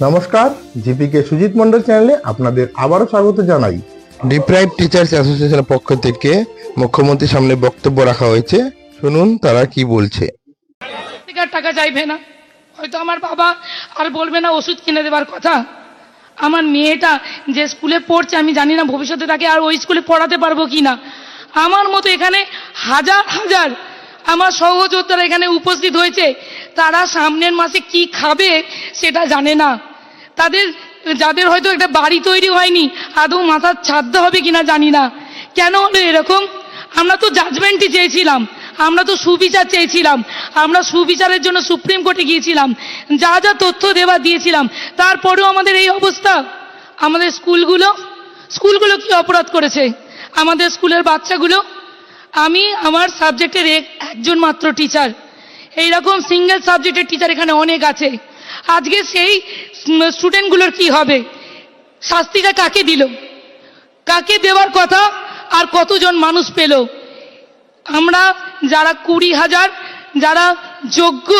নমস্কার জিপিকে সুজিত মন্ডল চ্যানেলে আপনাদের আবারও স্বাগত জানাই। ডিপ্রাইভ টিচার্স অ্যাসোসিয়েশনের পক্ষ থেকে মুখ্যমন্ত্রীর সামনে বক্তব্য রাখা হয়েছে। শুনুন তারা কি বলছে। টাকা চাইবে না। হয়তো আমার বাবা আর বলবে না ওষুধ কিনে দেওয়ার কথা। আমার মেয়েটা যে স্কুলে পড়ছে আমি জানি না ভবিষ্যতে তাকে আর ওই স্কুলে পড়াতে পারব কি না আমার মতো এখানে হাজার হাজার আমার সহযোদ্ধারা এখানে উপস্থিত হয়েছে, তারা সামনের মাসে কি খাবে সেটা জানে না। তাদের, যাদের হয়তো একটা বাড়ি তৈরি হয়নি, আদৌ মাথার ছাদ হবে কিনা জানি না। কেন হলো এরকম? আমরা তো জাজমেন্টই চেয়েছিলাম, আমরা তো সুবিচার চেয়েছিলাম, আমরা সুবিচারের জন্য সুপ্রিম কোর্টে গিয়েছিলাম, যা যা তথ্য দেওয়া দিয়েছিলাম, তারপরেও আমাদের এই অবস্থা। আমাদের স্কুলগুলো স্কুলগুলো কি অপরাধ করেছে? আমাদের স্কুলের বাচ্চাগুলো আমি আমার সাবজেক্টের একজন মাত্র টিচার এইরকম সিঙ্গেল সাবজেক্টের টিচার এখানে অনেক আছে। আজকে সেই স্টুডেন্টগুলোর কি হবে? শাস্তিটা কাকে দিল? কাকে দেওয়ার কথা? আর কতজন মানুষ পেল? আমরা যারা কুড়ি হাজার, যারা যোগ্য,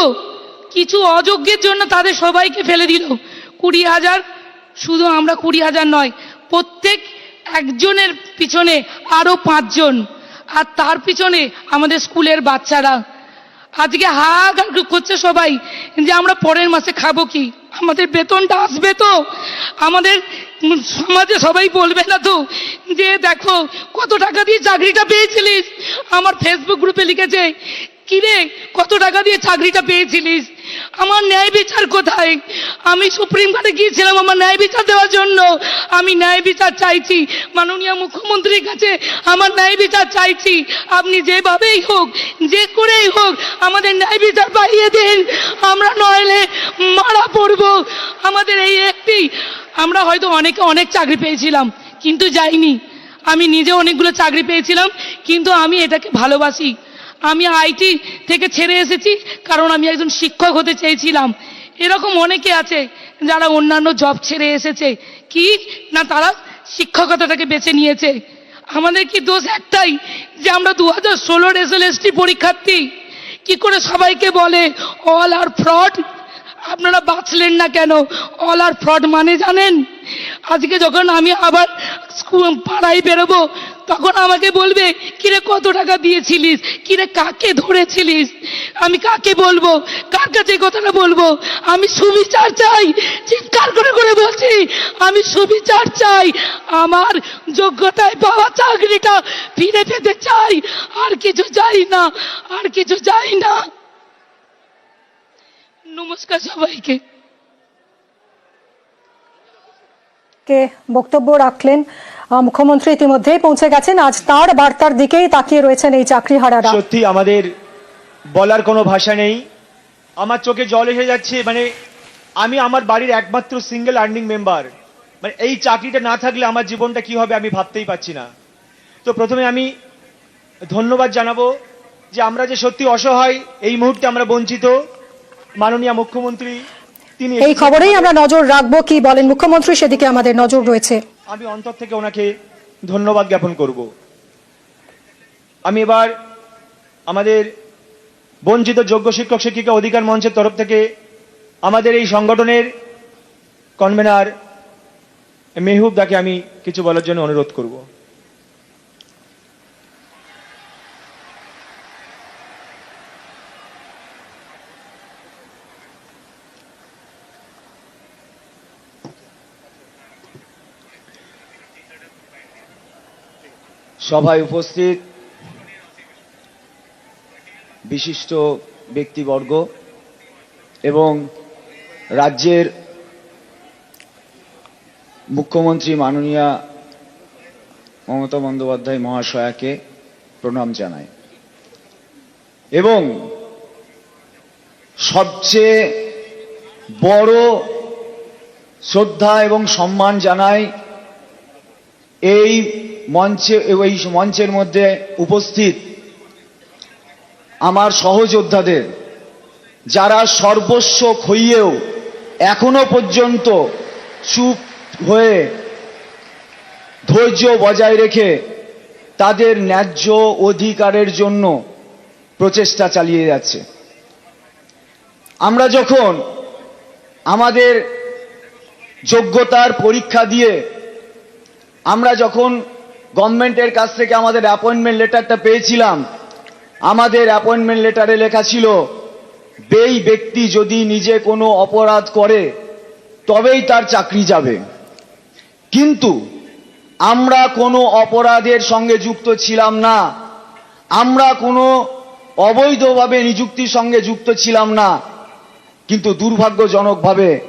কিছু অযোগ্যের জন্য তাদের সবাইকে ফেলে দিল। কুড়ি হাজার শুধু আমরা কুড়ি হাজার নয়, প্রত্যেক একজনের পিছনে আরও পাঁচজন। আর তার পিছনে আমাদের স্কুলের বাচ্চারা। আজকে হাহাকার করছে সবাই যে আমরা পরের মাসে খাব কি? আমাদের বেতনটা আসবে তো। আমাদের সমাজে সবাই বলবে না তো যে দেখো কত টাকা দিয়ে চাকরিটা পেয়েছিলিস? আমার ফেসবুক গ্রুপে লিখেছে, কিরে, কত টাকা দিয়ে চাকরিটা পেয়েছিলিস? আমার ন্যায় বিচার কোথায়? আমি সুপ্রিম কোর্টে গিয়েছিলাম আমার ন্যায় বিচার দেওয়ার জন্য। আমি ন্যায় বিচার চাইছি। মাননীয় মুখ্যমন্ত্রীর কাছে আমার ন্যায় বিচার চাইছি। আপনি যেভাবেই হোক, যে করেই হোক, আমাদের ন্যায় বিচার পাইয়ে দিন। আমরা নইলে মারা পড়ব। আমাদের এই একটি, আমরা হয়তো অনেকে অনেক চাকরি পেয়েছিলাম, কিন্তু যাইনি। আমি নিজে অনেকগুলো চাকরি পেয়েছিলাম, কিন্তু আমি এটাকে ভালোবাসি। আমি আইটি থেকে ছেড়ে এসেছি, কারণ আমি একজন শিক্ষক হতে চেয়েছিলাম। এরকম অনেকে আছে যারা অন্যান্য জব ছেড়ে এসেছে। কি? না তারা শিক্ষকতাটাকে বেছে নিয়েছে। আমাদের কি দোষ একটাই যে আমরা দু হাজার ষোলোর এস এল পরীক্ষার্থী? কি করে সবাইকে বলে অল আর ফ্রড আপনারা বাঁচলেন না কেন? অল আর ফ্রড মানে জানেন? আজকে যখন আমি আবার স্কুল পাড়ায় বেরোবো তখন আমাকে বলবে, কিরে, কত টাকা দিয়েছিলিস? কিরে, কাকে ধরেছিলিস? আমি কাকে বলব? কার কাছে কথাটা বলব? আমি সুবিচার চাই। চিৎকার করে করে বলছি, আমি সুবিচার চাই। আমার যোগ্যতায় পাওয়া চাকরিটা ফিরে পেতে চাই। আর কিছু চাই না, আর কিছু চাই না। নমস্কার সবাইকে। কে বক্তব্য রাখলেন? মুখ্যমন্ত্রী ইতিমধ্যেই পৌঁছে গেছেন। আজ তার বার্তার দিকেই তাকিয়ে রয়েছেন এই চাকরিহারারা। সত্যি আমাদের বলার কোনো ভাষা নেই। আমার চোখে জল এসে যাচ্ছে মানে আমি আমার বাড়ির একমাত্র সিঙ্গেল আর্নিং মেম্বার মানে এই চাকরিটা না থাকলে আমার জীবনটা কি হবে আমি ভাবতেই পাচ্ছি না। তো প্রথমে আমি ধন্যবাদ জানাব যে আমরা যে সত্যি অসহায় এই মুহূর্তে আমরা বঞ্চিত। মাননীয় মুখ্যমন্ত্রী তিনি এই খবরেই আমরা নজর রাখব কি বলেন মুখ্যমন্ত্রী সেদিকে আমাদের নজর রয়েছে। আমি অন্তর থেকে ওনাকে ধন্যবাদ জ্ঞাপন করব। আমি এবার আমাদের বঞ্চিত যোগ্য শিক্ষক শিক্ষিকা অধিকার মঞ্চের তরফ থেকে আমাদের এই সংগঠনের কনভেনার মেহবুব দাকে আমি কিছু বলার জন্য অনুরোধ করব। সভায় উপস্থিত বিশিষ্ট ব্যক্তিবর্গ এবং রাজ্যের মুখ্যমন্ত্রী মাননীয়া মমতা বন্দ্যোপাধ্যায় মহাশয়াকে প্রণাম জানাই। এবং সবচেয়ে বড় শ্রদ্ধা এবং সম্মান জানাই এই মঞ্চে, ওই মঞ্চের মধ্যে উপস্থিত আমার সহযোদ্ধাদের, যারা সর্বস্ব খইয়েও এখনও পর্যন্ত চুপ হয়ে ধৈর্য বজায় রেখে তাদের ন্যায্য অধিকারের জন্য প্রচেষ্টা চালিয়ে যাচ্ছে। আমরা যখন আমাদের যোগ্যতার পরীক্ষা দিয়ে, আমরা যখন গভর্নমেন্টের কাছ থেকে আমাদের অ্যাপয়েন্টমেন্ট লেটারটা পেয়েছিলাম। আমাদের অ্যাপয়েন্টমেন্ট লেটারে লেখা ছিল বেই ব্যক্তি যদি নিজে কোনো অপরাধ করে, তবেই তার চাকরি যাবে। কিন্তু আমরা কোনো অপরাধের সঙ্গে যুক্ত ছিলাম না। আমরা কোনো অবৈধভাবে নিযুক্তির সঙ্গে যুক্ত ছিলাম না। কিন্তু দুর্ভাগ্যজনকভাবে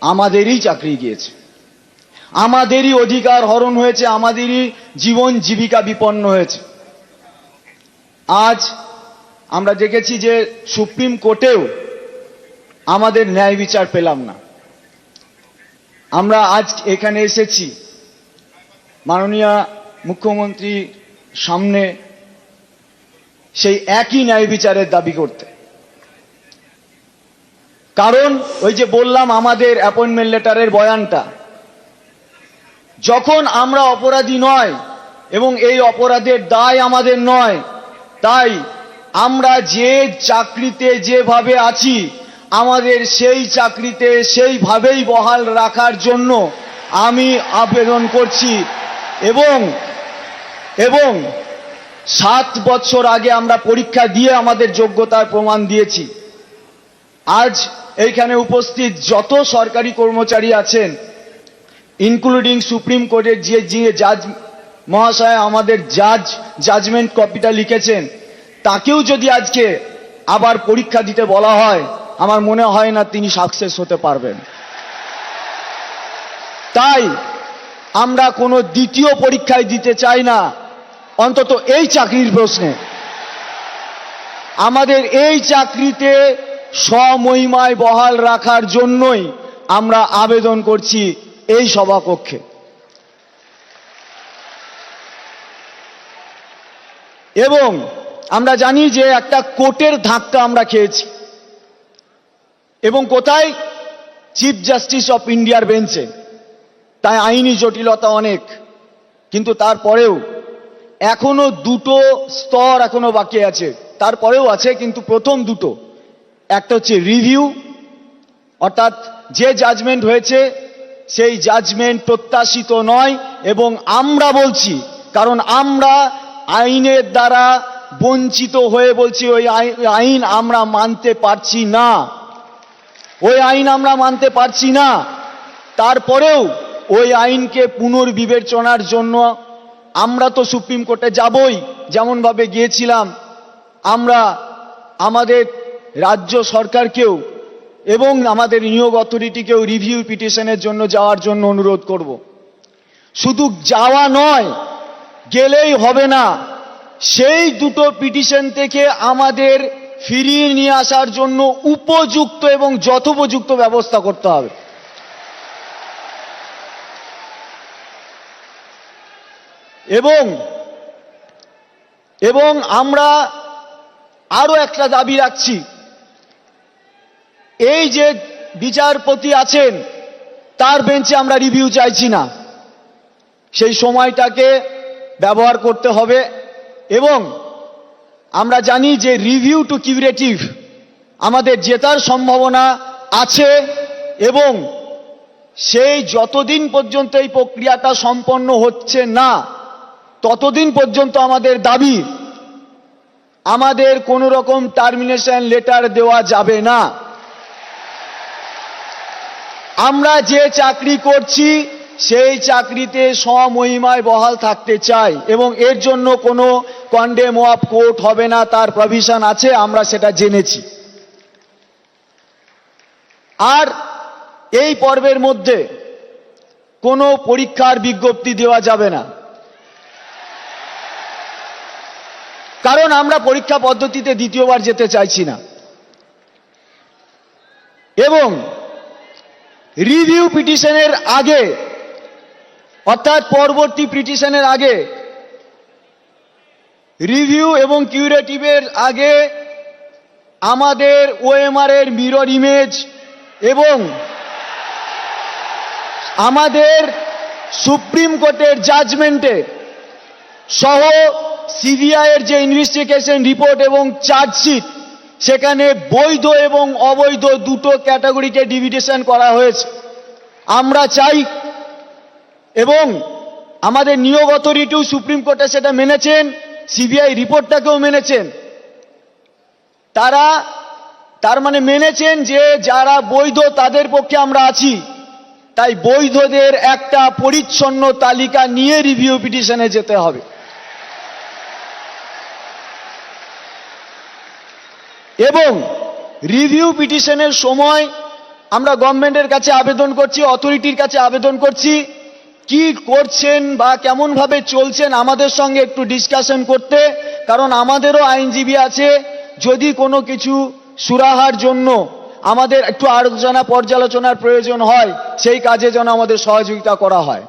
আমাদেরই চাকরি গিয়েছে। আমাদেরই অধিকার হরণ হয়েছে, আমাদেরই জীবন জীবিকা বিপন্ন হয়েছে। আজ আমরা দেখেছি যে সুপ্রিম কোর্টেও আমাদের ন্যায় বিচার পেলাম না। আমরা আজ এখানে এসেছি। মাননীয় মুখ্যমন্ত্রী সামনে সেই একই ন্যায় বিচারের দাবি করতে। কারণ ওই যে বললাম, আমাদের অ্যাপয়েন্টমেন্ট লেটারের বয়ানটা যখন আমরা অপরাধী নয়, এবং এই অপরাধের দায় আমাদের নয়, তাই আমরা যে চাকরিতে যেভাবে আছি, আমাদের সেই চাকরিতে সেইভাবেই বহাল রাখার জন্য আমি আবেদন করছি। এবং এবং সাত বছর আগে আমরা পরীক্ষা দিয়ে আমাদের যোগ্যতার প্রমাণ দিয়েছি। আজ এইখানে উপস্থিত যত সরকারি কর্মচারী আছেন ইনক্লুডিং সুপ্রিম কোর্টের যে যে জাজ মহাশয় আমাদের জাজ জাজমেন্ট কপিটা লিখেছেন। তাকেও যদি আজকে আবার পরীক্ষা দিতে বলা হয়, আমার মনে হয় না তিনি সাকসেস হতে পারবেন। তাই আমরা কোনো দ্বিতীয় পরীক্ষায় দিতে চাই না, অন্তত এই চাকরির প্রশ্নে। আমাদের এই চাকরিতে স্বমহিমায় বহাল রাখার জন্যই আমরা আবেদন করছি এই সভাকক্ষে। এবং আমরা জানি যে একটা কোর্টের ধাক্কা আমরা খেয়েছি। এবং কোথায়? চিফ জাস্টিস অফ ইন্ডিয়ার বেঞ্চে তাই আইনি জটিলতা অনেক। কিন্তু তারপরেও এখনও দুটো স্তর এখনও বাকি আছে। তারপরেও আছে কিন্তু প্রথম দুটো। একটা হচ্ছে রিভিউ অর্থাৎ যে জাজমেন্ট হয়েছে সেই জাজমেন্ট প্রত্যাশিত নয় এবং আমরা বলছি, কারণ আমরা আইনের দ্বারা বঞ্চিত হয়ে বলছি, ওই আই- আইন আমরা মানতে পারছি না। ওই আইন আমরা মানতে পারছি না। তারপরেও ওই আইনকে পুনর্বিবেচনার জন্য আমরা তো সুপ্রিম কোর্টে যাবই, যেমনভাবে গিয়েছিলাম। আমরা আমাদের রাজ্য সরকারকেও এবং আমাদের নিয়োগ অথরিটিকেও রিভিউ পিটিশনের জন্য যাওয়ার জন্য অনুরোধ করব। শুধু যাওয়া নয়, গেলেই হবে না। সেই দুটো পিটিশন থেকে আমাদের ফিরিয়ে নিয়ে আসার জন্য উপযুক্ত এবং যথোপযুক্ত ব্যবস্থা করতে হবে। এবং এবং আমরা আরও একটা দাবি রাখছি। এই যে বিচারপতি আছেন, তার বেঞ্চে আমরা রিভিউ চাইছি না। সেই সময়টাকে ব্যবহার করতে হবে এবং আমরা জানি যে রিভিউ টু কিউরেটিভ আমাদের জেতার সম্ভাবনা আছে এবং সেই যতদিন পর্যন্ত এই প্রক্রিয়াটা সম্পন্ন হচ্ছে না, ততদিন পর্যন্ত আমাদের দাবি, আমাদের কোনো রকম টার্মিনেশন লেটার দেওয়া যাবে না। আমরা যে চাকরি করছি, সেই চাকরিতে স্বমহিমায় বহাল থাকতে চাই এবং এর জন্য কোনো কন্ডেম অফ কোর্ট হবে না, তার প্রভিশন আছে, আমরা সেটা জেনেছি। আর এই পর্বের মধ্যে কোনো পরীক্ষার বিজ্ঞপ্তি দেওয়া যাবে না। কারণ আমরা পরীক্ষা পদ্ধতিতে দ্বিতীয়বার যেতে চাইছি না। এবং রিভিউ পিটিশনের আগে, অর্থাৎ পরবর্তী পিটিশনের আগে রিভিউ এবং কিউরেটিভের আগে আমাদের ওএমআর এর মিরর ইমেজ এবং আমাদের সুপ্রিম কোর্টের জাজমেন্টে সহ সিবিআই এর যে ইনভেস্টিগেশন রিপোর্ট এবং চার্জশিট সেখানে বৈধ এবং অবৈধ দুটো ক্যাটাগরিকে ডিভিডেশন করা হয়েছে। আমরা চাই এবং আমাদের নিয়োগ অথরিটিও সুপ্রিম কোর্টে সেটা মেনেছেন, সিবিআই রিপোর্টটাকেও মেনেছেন। তারা তার মানে মেনেছেন যে যারা বৈধ তাদের পক্ষে আমরা আছি। তাই বৈধদের একটা পরিচ্ছন্ন তালিকা নিয়ে রিভিউ পিটিশনে যেতে হবে। এবং রিভিউ পিটিশনের সময় আমরা গভর্নমেন্টের কাছে আবেদন করছি অথরিটির কাছে আবেদন করছি, কি করছেন বা কেমন ভাবে চলছেন আমাদের সঙ্গে একটু ডিসকাশন করতে, কারণ আমাদেরও আইনজীবী আছে। যদি কোনো কিছু সুরাহার জন্য আমাদের একটু আলোচনা, পর্যালোচনার প্রয়োজন হয়, সেই কাজে যেন আমাদের সহযোগিতা করা হয়।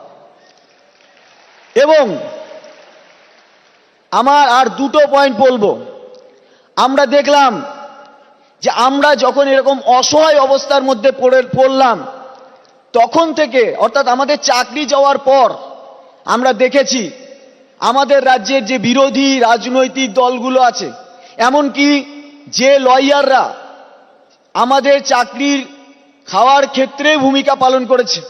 এবং আমার আর দুটো পয়েন্ট বলব। আমরা দেখলাম যে আমরা যখন এরকম অসহায় অবস্থার মধ্যে পড়ে পড়লাম, তখন থেকে, অর্থাৎ আমাদের চাকরি যাওয়ার পর, আমরা দেখেছি আমাদের রাজ্যের যে বিরোধী রাজনৈতিক দলগুলো আছে, এমনকি যে লয়াররা আমাদের চাকরির খাওয়ার ক্ষেত্রে ভূমিকা পালন করেছে,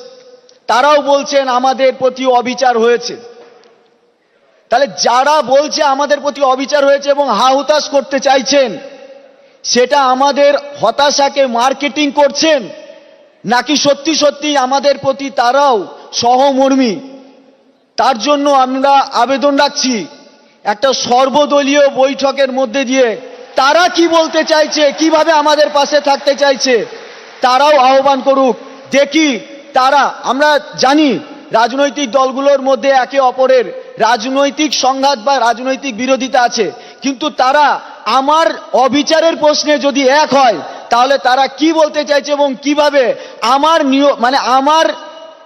তারাও বলছেন আমাদের প্রতি অবিচার হয়েছে। তাহলে যারা বলছে আমাদের প্রতি অবিচার হয়েছে এবং হাহুতাশ করতে চাইছেন সেটা আমাদের হতাশাকে মার্কেটিং করছেন, নাকি সত্যি সত্যি আমাদের প্রতি তারাও সহমর্মী? তার জন্য আমরা আবেদন রাখছি, একটা সর্বদলীয় বৈঠকের মধ্যে দিয়ে তারা কি বলতে চাইছে, কীভাবে আমাদের পাশে থাকতে চাইছে, তারাও আহ্বান করুক। দেখি তারা, আমরা জানি রাজনৈতিক দলগুলোর মধ্যে একে অপরের রাজনৈতিক সংঘাত বা রাজনৈতিক বিরোধিতা আছে। কিন্তু তারা আমার অবিচারের প্রশ্নে যদি এক হয়, তাহলে তারা কি বলতে চাইছে এবং কীভাবে আমার নিয়োগ মানে আমার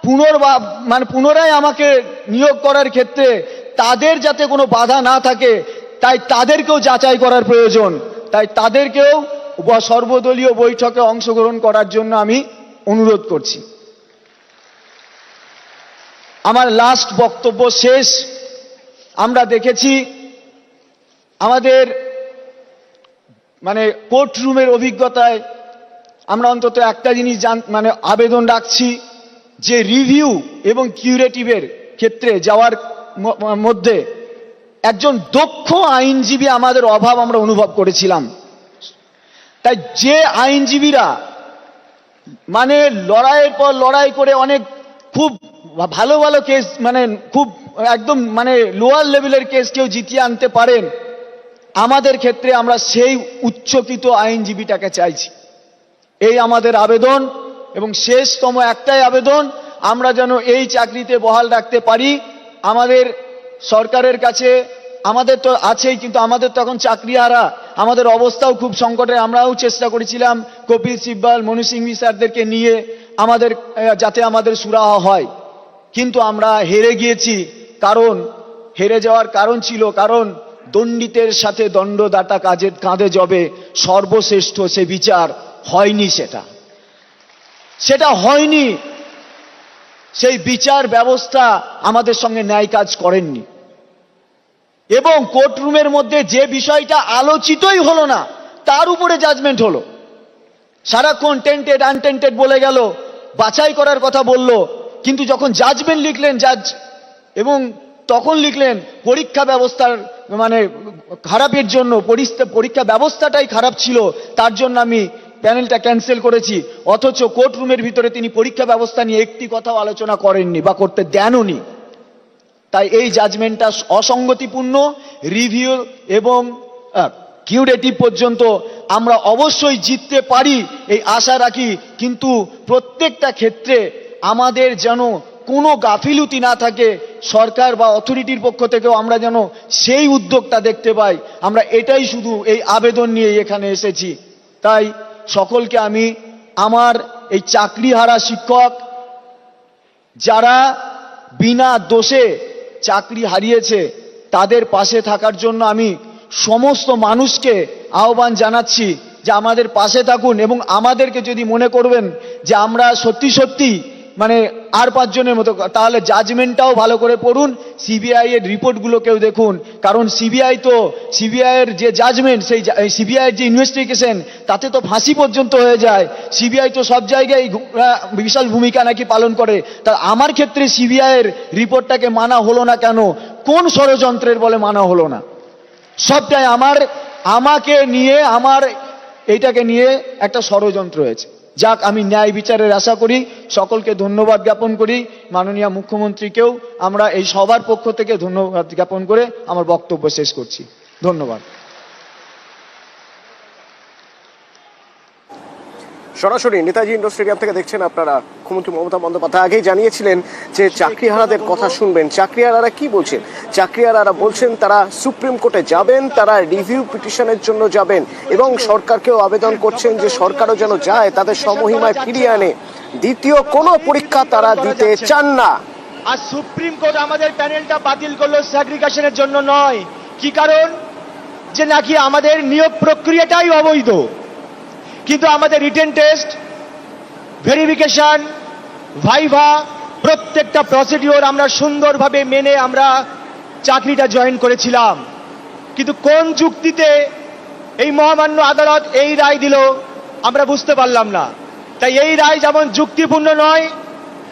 পুনর্বা মানে পুনরায় আমাকে নিয়োগ করার ক্ষেত্রে তাদের যাতে কোনো বাধা না থাকে, তাই তাদেরকেও যাচাই করার প্রয়োজন। তাই তাদেরকেও সর্বদলীয় বৈঠকে অংশগ্রহণ করার জন্য আমি অনুরোধ করছি। আমার লাস্ট বক্তব্য শেষ। আমরা দেখেছি আমাদের মানে কোর্ট রুমের অভিজ্ঞতায় আমরা অন্তত একটা জিনিস জান মানে আবেদন রাখছি যে রিভিউ এবং কিউরেটিভের ক্ষেত্রে যাওয়ার মধ্যে একজন দক্ষ আইনজীবী আমাদের অভাব আমরা অনুভব করেছিলাম। তাই যে আইনজীবীরা মানে লড়াইয়ের পর লড়াই করে অনেক খুব ভালো ভালো কেস মানে খুব একদম মানে লোয়ার লেভেলের কেস কেউ জিতিয়ে আনতে পারেন, আমাদের ক্ষেত্রে আমরা সেই উচ্চকিত আইনজীবীটাকে চাইছি। এই আমাদের আবেদন এবং শেষতম একটাই আবেদন, আমরা যেন এই চাকরিতে বহাল রাখতে পারি। আমাদের সরকারের কাছে, আমাদের তো আছেই কিন্তু আমাদের তো এখন চাকরি হারা আমাদের অবস্থাও খুব সংকটে, আমরাও চেষ্টা করেছিলাম কপিল সিব্বাল মনু সিংভি স্যারদেরকে নিয়ে আমাদের যাতে আমাদের সুরাহা হয়। কিন্তু আমরা হেরে গিয়েছি। কারণ, হেরে যাওয়ার কারণ ছিল কারণ, দণ্ডিতের সাথে দণ্ডদাতা কাজে, কাঁধে জবে সর্বশ্রেষ্ঠ সে বিচার হয়নি সেটা। সেটা হয়নি। সেই বিচার ব্যবস্থা আমাদের সঙ্গে ন্যায় কাজ করেননি। এবং কোর্টরুমের মধ্যে যে বিষয়টা আলোচিতই হলো না, তার উপরে জাজমেন্ট হলো। সারাক্ষণ টেন্টেড আনটেন্টেড বলে গেল, বাছাই করার কথা বলল, কিন্তু যখন জাজমেন্ট লিখলেন জাজ এবং তখন লিখলেন, পরীক্ষা ব্যবস্থার মানে খারাপের জন্য পরীক্ষা ব্যবস্থাটাই খারাপ ছিল, তার জন্য আমি প্যানেলটা ক্যান্সেল করেছি। অথচ কোর্টরুমের ভিতরে তিনি পরীক্ষা ব্যবস্থা নিয়ে একটি কথাও আলোচনা করেননি বা করতে দেনওনি। তাই এই জাজমেন্টটা অসঙ্গতিপূর্ণ রিভিউ এবং কিউরেটিভ পর্যন্ত আমরা অবশ্যই জিততে পারি, এই আশা রাখি। কিন্তু প্রত্যেকটা ক্ষেত্রে আমাদের যেন কোনো গাফিলতি না থাকে সরকার বা অথরিটির পক্ষ থেকেও আমরা যেন সেই উদ্যোগটা দেখতে পাই। আমরা এটাই শুধু এই আবেদন নিয়ে এখানে এসেছি। তাই সকলকে আমি আমার এই চাকরিহারা শিক্ষক, যারা বিনা দোষে চাকরি হারিয়েছে, তাদের পাশে থাকার জন্য আমি সমস্ত মানুষকে আহ্বান জানাচ্ছি যে আমাদের পাশে থাকুন এবং আমাদেরকে যদি মনে করবেন যে আমরা সত্যি সত্যি মানে আর পাঁচজনের মতো, তাহলে জাজমেন্টটাও ভালো করে পড়ুন সিবিআই এর রিপোর্টগুলো কেউ দেখুন, কারণ সিবিআই তো সিবিআই এর যে জাজমেন্ট সেই সিবিআই এর যে ইনভেস্টিগেশন তাতে তো ফাঁসি পর্যন্ত হয়ে যায়। সিবিআই তো সব জায়গায় বিশাল ভূমিকা নাকি পালন করে। তা আমার ক্ষেত্রে সিবিআই এর রিপোর্টটাকে মানা হলো না কেন? কোন ষড়যন্ত্রের বলে মানা হলো না? সবটাই আমার, আমাকে নিয়ে, আমার এইটাকে নিয়ে একটা ষড়যন্ত্র হয়েছে। যাক, আমি ন্যায় বিচারের আশা করি, সকলকে ধন্যবাদ জ্ঞাপন করি। মাননীয় মুখ্যমন্ত্রীকেও আমরা এই সবার পক্ষ থেকে ধন্যবাদ জ্ঞাপন করে আমার বক্তব্য শেষ করছি। ধন্যবাদ। সরাসরি নেতাজি ইন্ডোর স্টেডিয়াম থেকে দেখছেন আপনারা মুখ্যমন্ত্রী মমতা বন্দ্যোপাধ্যায়। আগেই জানিয়েছিলেন যে চাকরিহারাদের কথা শুনবেন। চাকরিহারারা কি বলছেন? চাকরিহারারা বলছেন তারা সুপ্রিম কোর্টে যাবেন, তারা রিভিউ পিটিশনের জন্য যাবেন এবং সরকারকেও আবেদন করছেন যে সরকারও যেন যায়, তাদের সমহিমায় ফিরিয়ে আনে। দ্বিতীয় কোনো পরীক্ষা তারা দিতে চান না। আর সুপ্রিম কোর্ট আমাদের প্যানেলটা বাতিল করল স্যাগ্রিগেশনের জন্য নয়। কি কারণ? যে নাকি আমাদের নিয়োগ প্রক্রিয়াটাই অবৈধ। কিন্তু আমাদের রিটেন টেস্ট ভেরিফিকেশন ভাইভা প্রত্যেকটা প্রসিডিওর আমরা সুন্দরভাবে মেনে আমরা চাকরিটা জয়েন করেছিলাম। কিন্তু কোন যুক্তিতে এই মহামান্য আদালত এই রায় দিল, আমরা বুঝতে পারলাম না। তাই এই রায় যেমন যুক্তিপূর্ণ নয়,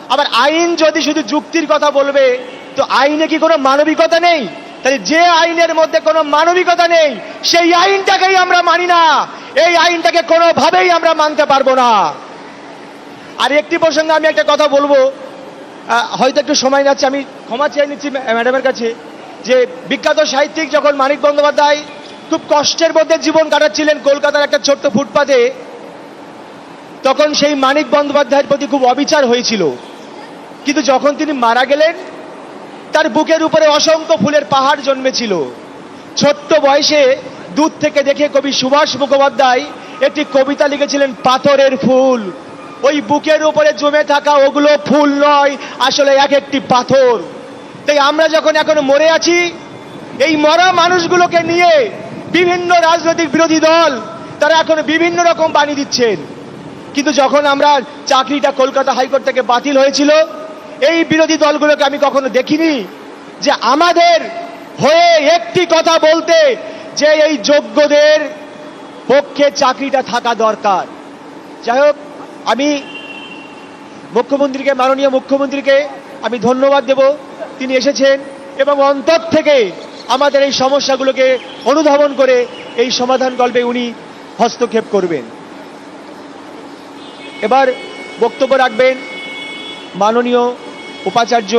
আবার আইন যদি শুধু যুক্তির কথা বলবে, তো আইনে কি কোনো মানবিকতা নেই? তাহলে যে আইনের মধ্যে কোনো মানবিকতা নেই, সেই আইনটাকেই আমরা মানি না। এই আইনটাকে কোনোভাবেই আমরা মানতে পারব না। আর একটি প্রসঙ্গে আমি একটা কথা বলব। হয়তো একটু সময় যাচ্ছে আমি ক্ষমা চেয়ে নিচ্ছি ম্যাডামের কাছে যে বিখ্যাত সাহিত্যিক যখন মানিক বন্দ্যোপাধ্যায় খুব কষ্টের মধ্যে জীবন কাটাচ্ছিলেন কলকাতার একটা ছোট্ট ফুটপাতে, তখন সেই মানিক বন্দ্যোপাধ্যায়ের প্রতি খুব অবিচার হয়েছিল। কিন্তু যখন তিনি মারা গেলেন তার বুকের উপরে অসংখ্য ফুলের পাহাড় জন্মেছিল। ছোট্ট বয়সে দূর থেকে দেখে কবি সুভাষ মুখোপাধ্যায় একটি কবিতা লিখেছিলেন, পাথরের ফুল। ওই বুকের উপরে জমে থাকা ওগুলো ফুল নয়, আসলে এক একটি পাথর। তাই আমরা যখন এখন মরে আছি, এই মরা মানুষগুলোকে নিয়ে বিভিন্ন রাজনৈতিক বিরোধী দল, তারা এখন বিভিন্ন রকম বাণী দিচ্ছেন। কিন্তু যখন আমরা চাকরিটা কলকাতা হাইকোর্ট থেকে বাতিল হয়েছিল এই বিরোধী দলগুলোকে আমি কখনো দেখিনি যে আমাদের হয়ে একটি কথা বলতে যে এই যোগ্যদের পক্ষে চাকরিটা থাকা দরকার। যাই হোক, আমি মুখ্যমন্ত্রীকে, মাননীয় মুখ্যমন্ত্রীকে আমি ধন্যবাদ দেব। তিনি এসেছেন এবং অন্তর থেকে আমাদের এই সমস্যাগুলোকে অনুধাবন করে এই সমাধান গল্পে উনি হস্তক্ষেপ করবেন। এবার বক্তব্য রাখবেন মাননীয় উপাচার্য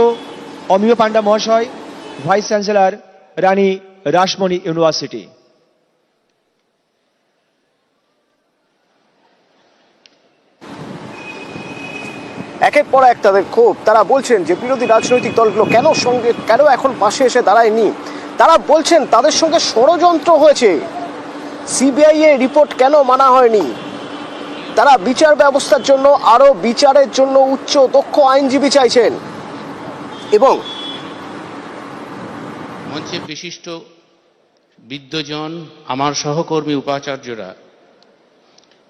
অমিয় পান্ডা মহাশয়, vice chancellor Rani Rashmoni university. একের পর এক তাদের ক্ষোভ। তারা বলছেন যে বিরোধী রাজনৈতিক দলগুলো কেন সঙ্গে, কেন এখন পাশে এসে দাঁড়ায়নি? তারা বলছেন তাদের সঙ্গে ষড়যন্ত্র হয়েছে। সিবিআই এর রিপোর্ট কেন মানা হয়নি? তারা বিচার ব্যবস্থার জন্য আরও বিচারের জন্য উচ্চ দক্ষ আইনজীবী চাইছেন। এবং মঞ্চে বিশিষ্ট বিদ্যজন আমার সহকর্মী উপাচার্যরা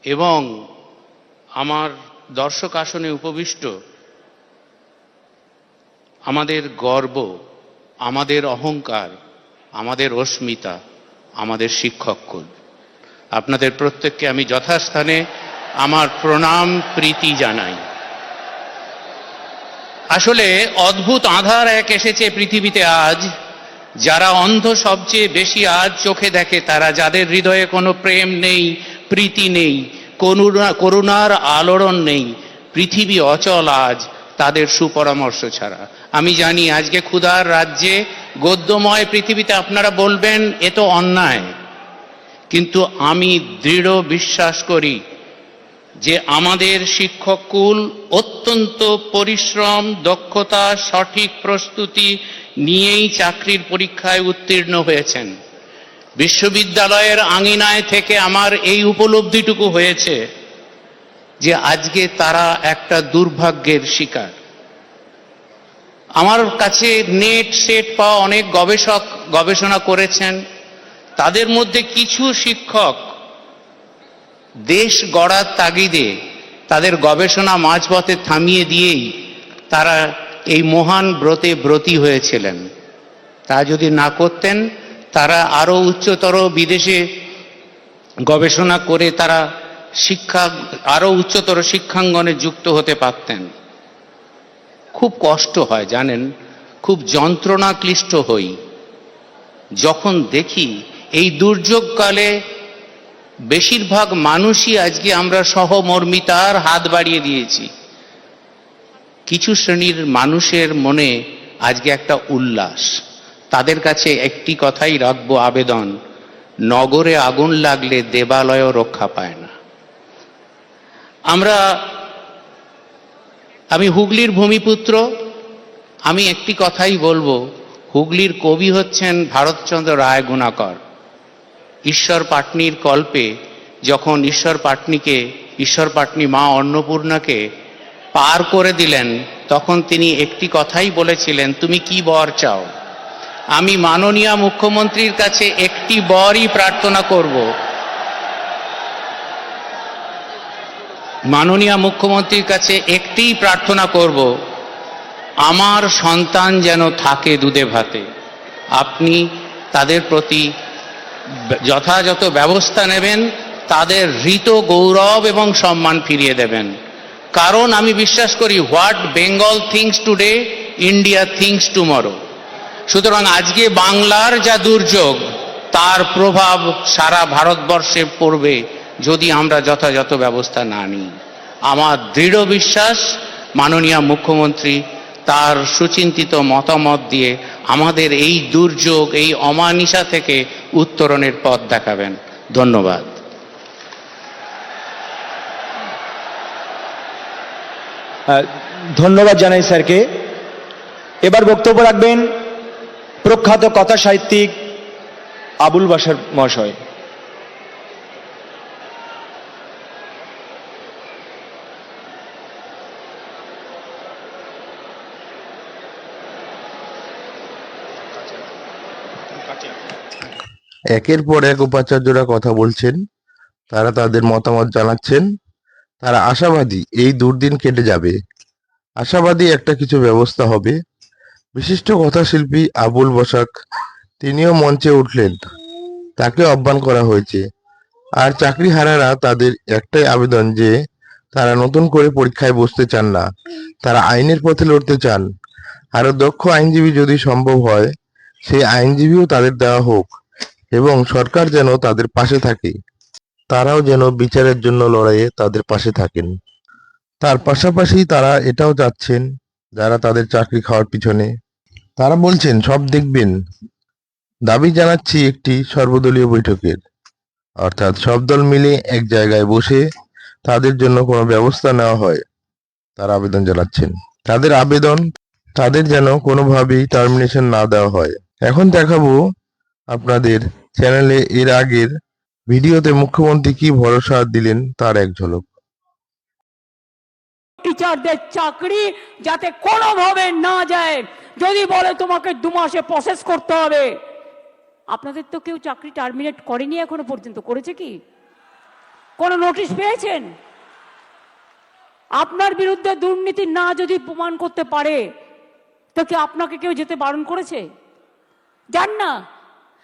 এবং আমার দর্শক আসনে উপবিষ্ট আমাদের গর্ব, আমাদের অহংকার, আমাদের অস্মিতা, আমাদের শিক্ষককুল আপনাদের প্রত্যেককে আমি যথাস্থানে আমার প্রণাম, প্রীতি জানাই। আসলে অদ্ভুত আধার এক এসেছে পৃথিবীতে আজ। যারা অন্ধ সবচেয়ে বেশি আজ চোখে দেখে, তারা যাদের হৃদয়ে কোনো প্রেম নেই, প্রীতি নেই, করুণা, করুণার আলোড়ন নেই, পৃথিবী অচল আজ তাদের সুপরামর্শ ছাড়া। আমি জানি আজকে ক্ষুধার রাজ্যে গদ্যময় পৃথিবীতে আপনারা বলবেন, এ তো অন্যায়। কিন্তু আমি দৃঢ় বিশ্বাস করি যে আমাদের শিক্ষককুল অত্যন্ত পরিশ্রম, দক্ষতা, সঠিক প্রস্তুতি নিয়েই চাকরির পরীক্ষায় উত্তীর্ণ হয়েছেন। বিশ্ববিদ্যালয়ের আঙিনায় থেকে আমার এই উপলব্ধিটুকু হয়েছে যে আজকে তারা একটা দুর্ভাগ্যের শিকার। আমার কাছে নেট সেট পাওয়া অনেক গবেষক গবেষণা করেছেন। তাদের মধ্যে কিছু শিক্ষক দেশ গড়ার তাগিদে তাদের গবেষণা মাঝপথে থামিয়ে দিয়েই তারা এই মহান ব্রতে ব্রতী হয়েছিলেন। তা যদি না করতেন, তারা আরও উচ্চতর বিদেশে গবেষণা করে তারা শিক্ষা, আরও উচ্চতর শিক্ষাঙ্গনে যুক্ত হতে পারতেন। খুব কষ্ট হয়, জানেন? খুব যন্ত্রণা ক্লিষ্ট হই। যখন দেখি এই দুর্যোগকালে বেশিরভাগ মানুষই আজকে আমরা সহমর্মিতার হাত বাড়িয়ে দিয়েছি। কিছু শ্রেণির মানুষের মনে আজকে একটা উল্লাস। তাদের কাছে একটি কথাই রাখব আবেদন, নগরে আগুন লাগলে দেবালয়ও রক্ষা পায় না। আমরা, আমি হুগলির ভূমিপুত্র, আমি একটি কথাই বলব, হুগলির কবি হচ্ছেন ভারতচন্দ্র রায় গুণাকর ঈশ্বর পাটনির কল্পে যখন ঈশ্বর পাটনিকে, ঈশ্বর পাটনি মা অন্নপূর্ণাকে পার করে দিলেন, তখন তিনি একটি কথাই বলেছিলেন, তুমি কি বর চাও? আমি মাননীয় মুখ্যমন্ত্রীর কাছে একটি বরই প্রার্থনা করব। মাননীয় মুখ্যমন্ত্রীর কাছে একটিই প্রার্থনা করব, আমার সন্তান যেন থাকে দুধে ভাতে। আপনি তাদের প্রতি যথাযথ ব্যবস্থা নেবেন, তাদের হৃত গৌরব এবং সম্মান ফিরিয়ে দেবেন। কারণ আমি বিশ্বাস করি, what Bengal thinks today, India thinks tomorrow. সুতরাং আজকে বাংলার যা দুর্যোগ, তার প্রভাব সারা ভারতবর্ষে পড়বে যদি আমরা যথাযথ ব্যবস্থা না নিই। আমার দৃঢ় বিশ্বাস, মাননীয় মুখ্যমন্ত্রী, তার সুচিন্তিত মতামত দিয়ে আমাদের এই দুর্যোগ, এই অমানিসা থেকে উত্তরণের পথ দেখাবেন। ধন্যবাদ। ধন্যবাদ জানাই স্যারকে। এবার বক্তব্য রাখবেন প্রখ্যাত কথা সাহিত্যিক আবুল বাসার মহাশয়। একের পর এক উপাচার্যরা কথা বলছেন, তারা তাদের মতামত জানাচ্ছেন, তারা আশাবাদী এই দুর্দিন কেটে যাবে। আশাবাদী একটা কিছু ব্যবস্থা হবে। বিশিষ্ট কথাশিল্পী আবুল বসাক, তিনিও মঞ্চে উঠলেন। তাকে আহ্বান করা হয়েছে। আর চাকরি হারারা তাদের একটাই আবেদন যে, তারা নতুন করে পরীক্ষায় বসতে চান না। তারা আইনের পথে লড়তে চান। আরও দক্ষ আইনজীবী যদি সম্ভব হয়, সেই আইনজীবীও তাদের দেওয়া হোক। এবং সরকার যেন তাদের পাশে থাকে। তারাও যেন বিচারের জন্য লড়াইয়ে তাদের পাশে থাকেন। তার পাশাপাশি তারা এটাও চাচ্ছেন, যারা তাদের চাকরি খাওয়ার পিছনে, তারা বলছেন, সব দেখবেন। দাবি জানাচ্ছি একটি সর্বদলীয় বৈঠকের। অর্থাৎ সব দল মিলে এক জায়গায় বসে তাদের জন্য কোনো ব্যবস্থা নেওয়া হয়, তারা আবেদন জানাচ্ছেন। তাদের আবেদন, তাদের যেন কোনোভাবেই টার্মিনেশন না দেওয়া হয়। এখন দেখাবো আপনাদের চ্যানেলে এর আগের ভিডিওতে মুখ্যমন্ত্রী কি ভরসা দিলেন তার এক ঝলক। টিচারদের চাকরি যাতে কোনোভাবে না যায়, যদি বলে তোমাকে দু মাসে প্রসেস করতে হবে। আপনাদের তো কেউ চাকরি টার্মিনেট করেনি এখনও পর্যন্ত, করেছে কি? কোনো নোটিশ পেয়েছেন? আপনার বিরুদ্ধে দুর্নীতি না যদি প্রমাণ করতে পারে, তো কি আপনাকে কেউ যেতে বারণ করেছে? যান না।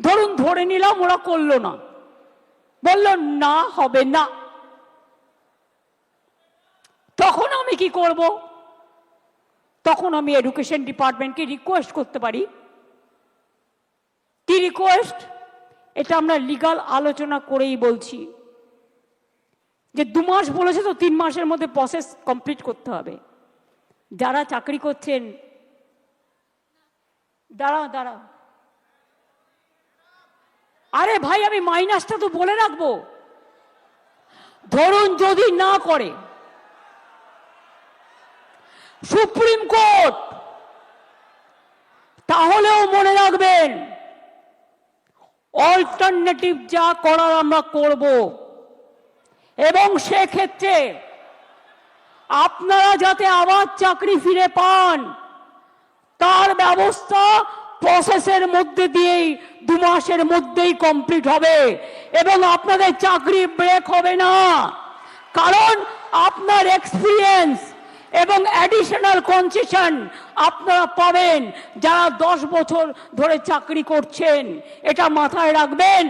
ধরুন ধরে নিলাম ওরা করল না। বলল, না, হবে না। তখন আমি কি করব? তখন আমি এডুকেশন ডিপার্টমেন্টকে রিকোয়েস্ট করতে পারি। কি রিকোয়েস্ট এটা আমরা লিগাল আলোচনা করেই বলছি। যে দু মাস বলেছে তো তিন মাসের মধ্যে প্রসেস কমপ্লিট করতে হবে। যারা চাকরি করছেন, দাঁড়া দাঁড়াও আরে ভাই, আমি মাইনাসটা তো বলে রাখব। ধরুন যদি না করে, সুপ্রিম কোর্ট, তাহলেও মনে রাখবেন অল্টারনেটিভ যা করার আমরা করব। এবং সেক্ষেত্রে আপনারা যাতে আবার চাকরি ফিরে পান, তার ব্যবস্থা প্রসেসের মধ্যে দিয়েই দু মাসের মধ্যেই কমপ্লিট হবে। এবং আপনাদের চাকরি ব্রেক হবে না। কারণ আপনার এক্সপিরিয়েন্স এবং অ্যাডিশনাল কনসেশন আপনারা পাবেন যারা দশ বছর ধরে চাকরি করছেন। এটা মাথায় রাখবেন।